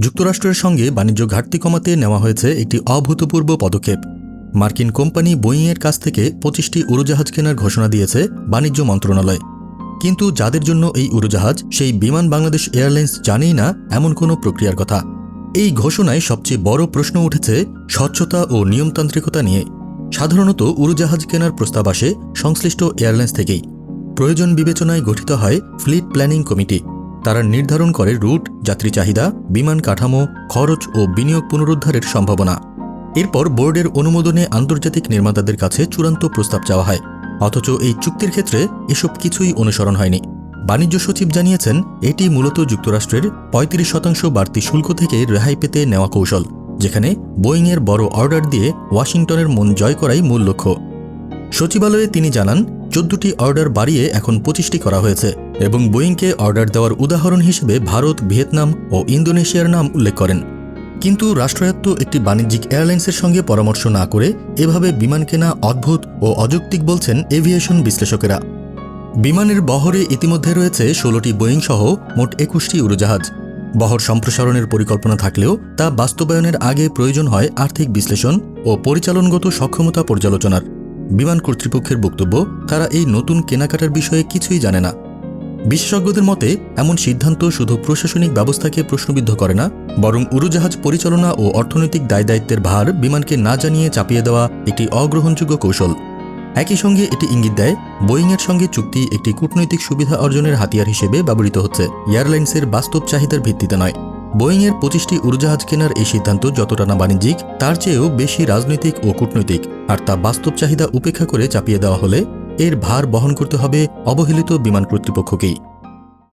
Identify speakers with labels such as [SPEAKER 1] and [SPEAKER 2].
[SPEAKER 1] যুক্তরাষ্ট্রের সঙ্গে বাণিজ্য ঘাটতি কমাতে নেওয়া হয়েছে একটি অভূতপূর্ব পদক্ষেপ। মার্কিন কোম্পানি বোয়িংয়ের কাছ থেকে পঁচিশটি উড়োজাহাজ কেনার ঘোষণা দিয়েছে বাণিজ্য মন্ত্রণালয়। কিন্তু যাদের জন্য এই উড়োজাহাজ সেই বিমান বাংলাদেশ এয়ারলাইন্স জানেই না এমন কোনো প্রক্রিয়ার কথা। এই ঘোষণায় সবচেয়ে বড় প্রশ্ন উঠেছে স্বচ্ছতা ও নিয়মতান্ত্রিকতা নিয়ে। সাধারণত উড়োজাহাজ কেনার প্রস্তাব আসে সংশ্লিষ্ট এয়ারলাইন্স থেকেই। প্রয়োজন বিবেচনায় গঠিত হয় ফ্লিট প্ল্যানিং কমিটি। তারা নির্ধারণ করে রুট, যাত্রী চাহিদা, বিমান কাঠামো, খরচ ও বিনিয়োগ পুনরুদ্ধারের সম্ভাবনা। এরপর বোর্ডের অনুমোদনে আন্তর্জাতিক নির্মাতাদের কাছে চূড়ান্ত প্রস্তাব চাওয়া হয়। অথচ এই চুক্তির ক্ষেত্রে এসব কিছুই অনুসরণ হয়নি। বাণিজ্য সচিব জানিয়েছেন, এটি মূলত যুক্তরাষ্ট্রের ৩৫ শতাংশ বাড়তি শুল্ক থেকে রেহাই পেতে নেওয়া কৌশল, যেখানে বোয়িংয়ের বড় অর্ডার দিয়ে ওয়াশিংটনের মন জয় করাই মূল লক্ষ্য। সচিবালয়ে তিনি জানান চোদ্দটি অর্ডার বাড়িয়ে এখন পঁচিশটি করা হয়েছে এবং বোয়িংকে অর্ডার দেওয়ার উদাহরণ হিসেবে ভারত, ভিয়েতনাম ও ইন্দোনেশিয়ার নাম উল্লেখ করেন। কিন্তু রাষ্ট্রায়ত্ত একটি বাণিজ্যিক এয়ারলাইন্সের সঙ্গে পরামর্শ না করে এভাবে বিমান কেনা অদ্ভুত ও অযৌক্তিক বলছেন এভিয়েশন বিশ্লেষকেরা। বিমানের বহরে ইতিমধ্যে রয়েছে ষোলোটি বোয়িং সহ মোট একুশটি উড়োজাহাজ। বহর সম্প্রসারণের পরিকল্পনা থাকলেও তা বাস্তবায়নের আগে প্রয়োজন হয় আর্থিক বিশ্লেষণ ও পরিচালনগত সক্ষমতা পর্যালোচনার। বিমান কর্তৃপক্ষের বক্তব্য, তারা এই নতুন কেনাকাটার বিষয়ে কিছুই জানে না। বিশেষজ্ঞদের মতে, এমন সিদ্ধান্ত শুধু প্রশাসনিক ব্যবস্থাকে প্রশ্নবিদ্ধ করে না, বরং উড়োজাহাজ পরিচালনা ও অর্থনৈতিক দায় দায়িত্বের ভার বিমানকে না জানিয়ে চাপিয়ে দেওয়া একটি অগ্রহণযোগ্য কৌশল। একই সঙ্গে এটি ইঙ্গিত দেয়, বোয়িংয়ের সঙ্গে চুক্তি একটি কূটনৈতিক সুবিধা অর্জনের হাতিয়ার হিসেবে ব্যবহৃত হচ্ছে, এয়ারলাইন্সের বাস্তব চাহিদার ভিত্তিতে নয়। বোয়িংয়ের পঁচিশটি উড়োজাহাজ কেনার এই সিদ্ধান্ত যতটা না বাণিজ্যিক, তার চেয়েও বেশি রাজনৈতিক ও কূটনৈতিক। আর তা বাস্তব চাহিদা উপেক্ষা করে চাপিয়ে দেওয়া হলে এর ভার বহন করতে হবে অবহেলিত বিমান কর্তৃপক্ষকেই।